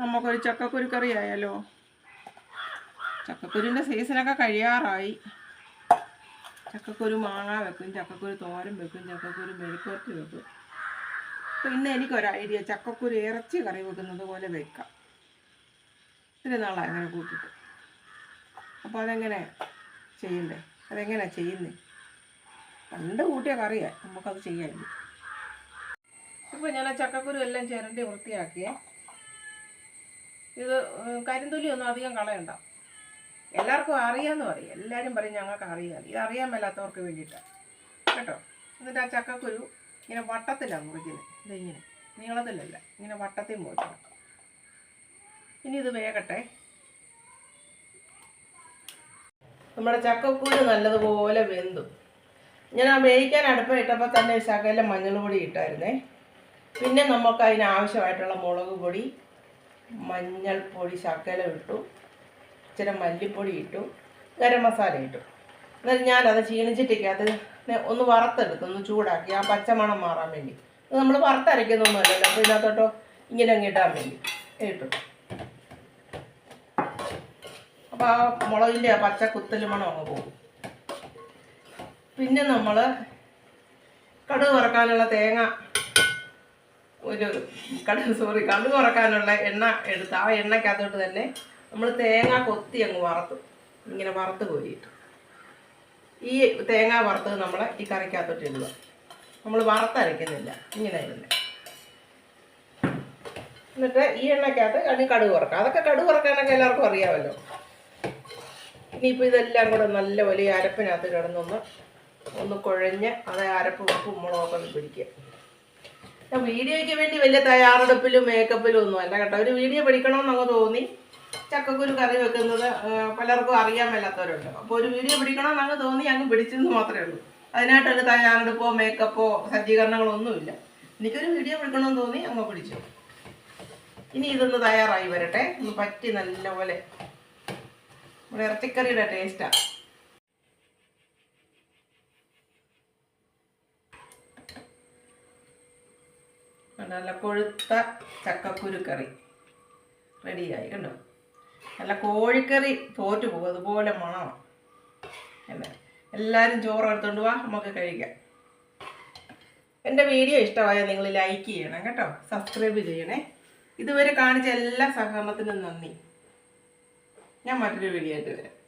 നമുക്കൊരു ചക്കക്കുരു കറി ആയാലോ ചക്കക്കുരുവിന്റെ സീസണൊക്കെ കഴിയാറായി. ചക്കക്കുരു മാങ്ങ വെക്കും ചക്കക്കുരു തോരൻ വെക്കും ചക്കക്കുരു മെഴുക്കുവരട്ടി വെക്കും. അപ്പോൾ ഇന്ന് എനിക്കൊരു ഐഡിയ ചക്കക്കുരു ഇറച്ചി കറി വെക്കുന്നത് പോലെ വെക്കാം. ഇത്തിരി നാളായി അങ്ങനെ കൂട്ടിട്ട്. അപ്പോൾ അതെങ്ങനെ ചെയ്യണ്ടേ? അതെങ്ങനെ ചെയ്യുന്നേ? പണ്ട് കൂട്ടിയ കറിയാ നമുക്കത് ചെയ്യാമല്ലോ ഇപ്പോൾ ഞാൻ ആ ചക്കക്കുരു എല്ലാം ചിരണ്ടി വൃത്തിയാക്കിയേ. ഇത് കരിന്തൊലി കരിന്തൊലിയൊന്നും അധികം കളയണ്ട. എല്ലാവർക്കും അറിയാമെന്ന് പറയും. എല്ലാവരും പറയും ഞങ്ങൾക്ക് അറിയാം. ഇത് അറിയാൻ മേലാത്തവർക്ക് വേണ്ടിയിട്ടാണ് കേട്ടോ? എന്നിട്ട് ആ ചക്കക്കുരു ഇങ്ങനെ വട്ടത്തിലാണ് മുറിക്കുന്നത് ഇതിങ്ങനെ. നീളത്തിലല്ല. ഇങ്ങനെ വട്ടത്തിൽ മുറിക്കണം. ഇനി ഇത് വേകട്ടെ നമ്മുടെ ചക്കക്കുരു നല്ലതുപോലെ വെന്തു. ഞാൻ ആ വേവിക്കാൻ അടുപ്പം ഇട്ടപ്പോൾ തന്നെ ശകലം മഞ്ഞൾ പൊടി ഇട്ടായിരുന്നേ. പിന്നെ നമുക്ക് അതിനാവശ്യമായിട്ടുള്ള മുളക് പൊടി മഞ്ഞൾപ്പൊടി ശകലം ഇട്ടു ഇച്ചിരി മല്ലിപ്പൊടി ഇട്ടു. ഗരം മസാല ഇട്ടു. എന്നിട്ട് ഞാനത് അത് ഒന്ന് വറുത്തെടുത്തു. ഒന്ന് ചൂടാക്കി. ആ പച്ചമണം മാറാൻ വേണ്ടി. നമ്മൾ വറുത്തരയ്ക്കുന്നൊന്നുമല്ലല്ലോ. അപ്പോൾ ഇതിനകത്തോട്ടോ ഇങ്ങനെ അങ്ങ് ഇടാൻ വേണ്ടി. ഇട്ടു. അപ്പോൾ ആ മുളകിന്റെ ആ പച്ച കുത്തൽ മണം അങ്ങ് പോകും. പിന്നെ നമ്മൾ കടുക് വറക്കാനുള്ള തേങ്ങ ഒരു കട സോറി കണ്ണു തുറക്കാനുള്ള എണ്ണ എടുത്ത് ആ എണ്ണയ്ക്കകത്തോട്ട് തന്നെ നമ്മൾ തേങ്ങ കൊത്തി അങ്ങ് വറുത്തു. ഇങ്ങനെ വറുത്ത് കോരിയിട്ടു. ഈ തേങ്ങ വറുത്തത് നമ്മൾ ഈ കറിക്കകത്തോട്ട് ഇടുക. നമ്മൾ വറുത്തരയ്ക്കുന്നില്ല. ഇങ്ങനെ ഇടുന്നത് എന്നിട്ട് ഈ എണ്ണയ്ക്കകത്ത് കണി കടുക് കുറക്കാം അതൊക്കെ കടുക് വറക്കാനൊക്കെ എല്ലാവർക്കും അറിയാമല്ലോ. ഇനിയിപ്പോൾ ഇതെല്ലാം കൂടെ നല്ല വലിയ അരപ്പിനകത്ത് കിടന്നൊന്ന് ഒന്ന് കുഴഞ്ഞ് അത് അരപ്പ് ഉപ്പും മുളകൊക്കെ പിടിക്കുക. വീഡിയോയ്ക്ക് വേണ്ടി വലിയ തയ്യാറെടുപ്പിലും മേക്കപ്പിലും ഒന്നും അല്ല കേട്ടോ. ഒരു വീഡിയോ പിടിക്കണമെന്ന് അങ്ങ് തോന്നി. ചക്കക്കുരു കറി വെക്കുന്നത് പലർക്കും അറിയാൻ മേലാത്തവരുണ്ട്. അപ്പോൾ ഒരു വീഡിയോ പിടിക്കണമെന്ന് അങ്ങ് തോന്നി അങ്ങ് പിടിച്ചെന്ന് മാത്രമേ ഉള്ളൂ. അതിനായിട്ടൊരു തയ്യാറെടുപ്പോ മേക്കപ്പോ സജ്ജീകരണങ്ങളോ ഒന്നുമില്ല എനിക്കൊരു വീഡിയോ പിടിക്കണമെന്ന് തോന്നി അങ്ങ് പിടിച്ചു. ഇനി ഇതൊന്ന് തയ്യാറായി വരട്ടെ. ഒന്ന് പറ്റി നല്ലപോലെ. നമ്മുടെ ഇറച്ചിക്കറിയുടെ ടേസ്റ്റാണ് നല്ല കൊഴുത്ത ചക്കക്കുരു കറി റെഡിയായി കണ്ടോ? നല്ല കോഴിക്കറി തോറ്റു പോകും. അതുപോലെ മണമാണ് അല്ലേ? എല്ലാവരും ചോറ് വാ നമുക്ക് കഴിക്കാം. എന്റെ വീഡിയോ ഇഷ്ടമായാൽ നിങ്ങൾ ലൈക്ക് ചെയ്യണം കേട്ടോ. സബ്സ്ക്രൈബ് ചെയ്യണേ. ഇതുവരെ കാണിച്ച എല്ലാ സഹകരണത്തിനും നന്ദി. ഞാൻ മറ്റൊരു വീഡിയോ ആയിട്ട് വരാം.